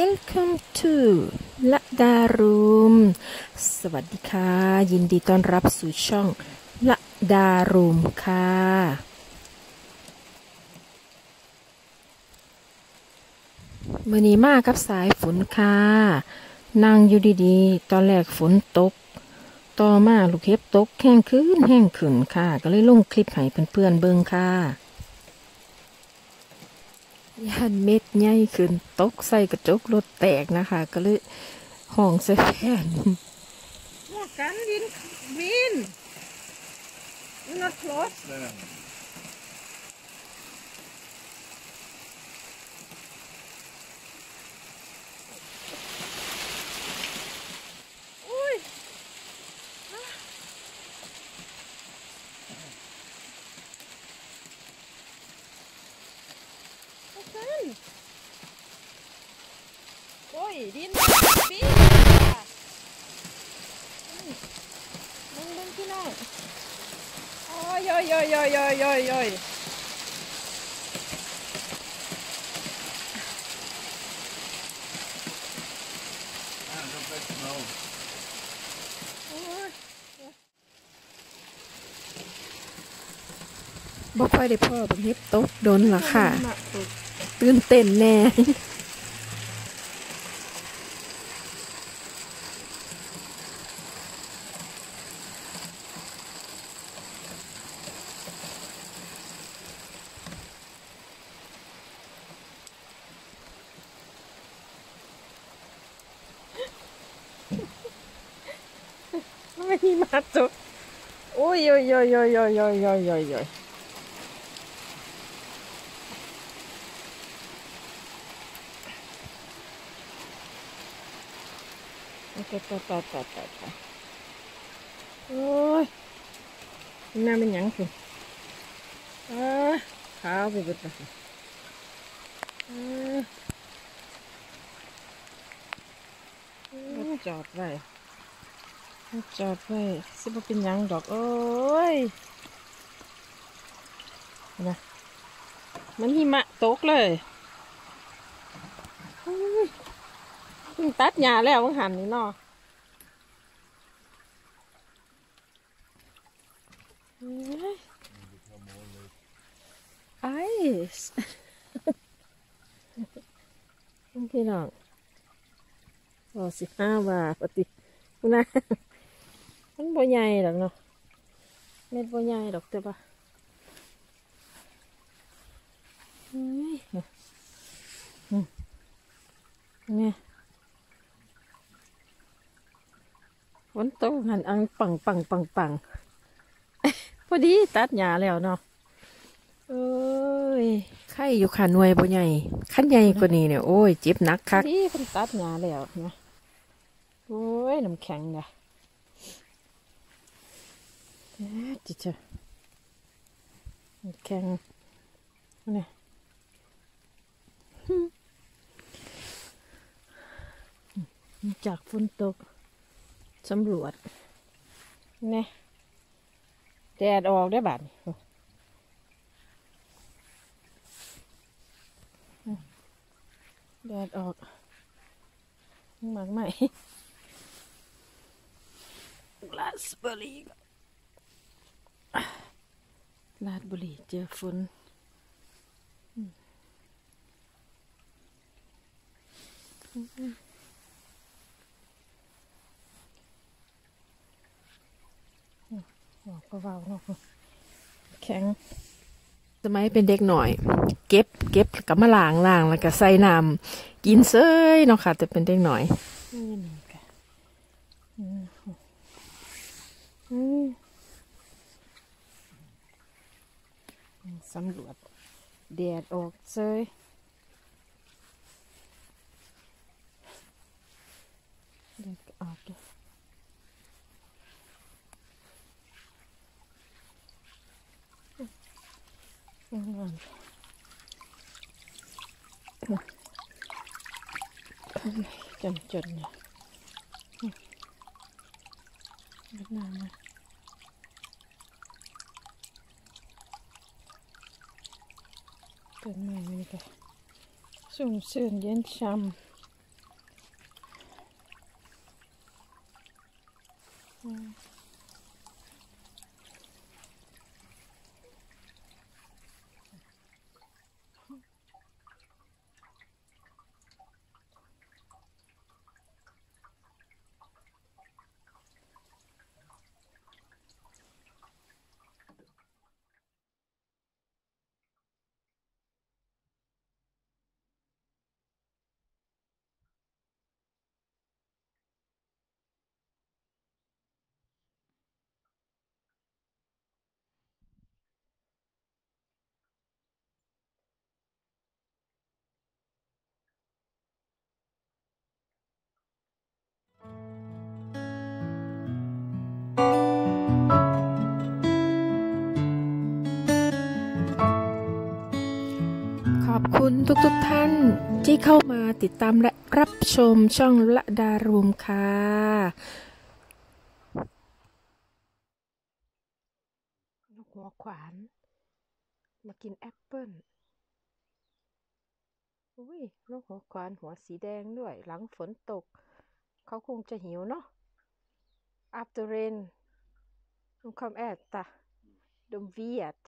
Welcome to ละดารูม สวัสดีค่ะ ยินดีต้อนรับสู่ช่องละดารูมค่ะ มือนี้มากับสายฝนค่ะ นั่งอยู่ดีๆ ตอนแรกฝนตก ต่อมาลูกเห็บตกแห้งขึ้นแห้งขึ้นค่ะ ก็เลยลงคลิปให้เพื่อนๆเบิ่งค่ะ ยันเม็ดใหญ่ขึ้นตกใส่กระจกรถแตกนะคะ ก็เลยห้องเส่แฟน What can win? Win. Not close. ขึ้น โอ้ย ดินปี๊มึงมึงพี่น้องโอ้ยโยยโยยโอ้ยโอ้ยโยโอ้ยบ่ค่อยได้พ่อบังเฮ็ตกโดนละค่ะ ตื่นเต้นแน่ไม่มีมาตุกโอ้ยโอ้ยโอ้ยโอ้ยโอ้ยโอ้ยโอ้ย โอ้ยโอ้ยต่อต่อต่อต่อต่อโอ้ยน่าเป็นหยังคุณอ่าขาวไปเบิดละอ่าจอดไว้จอดไว้สิบ่เป็นหยังดอก โอ้ยนะมันหิมะตกเลยโอ้ยเพิ่ง ตัดหญ้าแล้วมึงหันนี่เนาะเอ้ยไอส์พี่น้องโอ้สิห้าบาทปฏิคุณนะมันบ่ใหญ่ดอกเนาะเม็ดบ่ใหญ่ดอกแต่ว่าเฮ้ยอืมเนี่ยฝน ตกหันอังปังปังปังปังพอดีตัดหญ้าแล้วเนาะเอ้ยไข่อยู่ค่ะหน่วยบ่ใหญ่ขั้นใหญ่กว่านี้เนี่ยโอ้ยเจ็บนักคักดีเพิ่นตัดหญ้าแล้วนะโอ้ยน้ำแข็งเนี่ยจิจ้ะน้ำแข็งเนี่ยจากฝนตก สำรวจเนี่ยแดดออกได้บัดนี้แดดออกหมากใหม่ลาสบอรี่ลาดบุรีเจอฝนอืมบอกก็ เบาๆเนาะแข็ง สมัยเป็นเด็กหน่อย เก็บเก็บกับมาล้างล้างแล้วก็ใส่น้ำกินเซยเนาะค่ะ แต่เป็นเด็กหน่อยนี่นี่ค่ะอืมอืมสำรวจแดดออกเซยแดดก็ออกเลย chuẩn chuẩn này Việt Nam này cái này này cả sung sườn đến xăm ทุกๆทท่านที่เข้ามาติดตามและรับชมช่องละดารูมค่ะ นกหัวขวาน มากินแอปเปิ้ลอุ้ยนกหัวขวานหัวสีแดงด้วย หลังฝนตก เขาคงจะหิวเนาะ after rain de kom äta. De vet.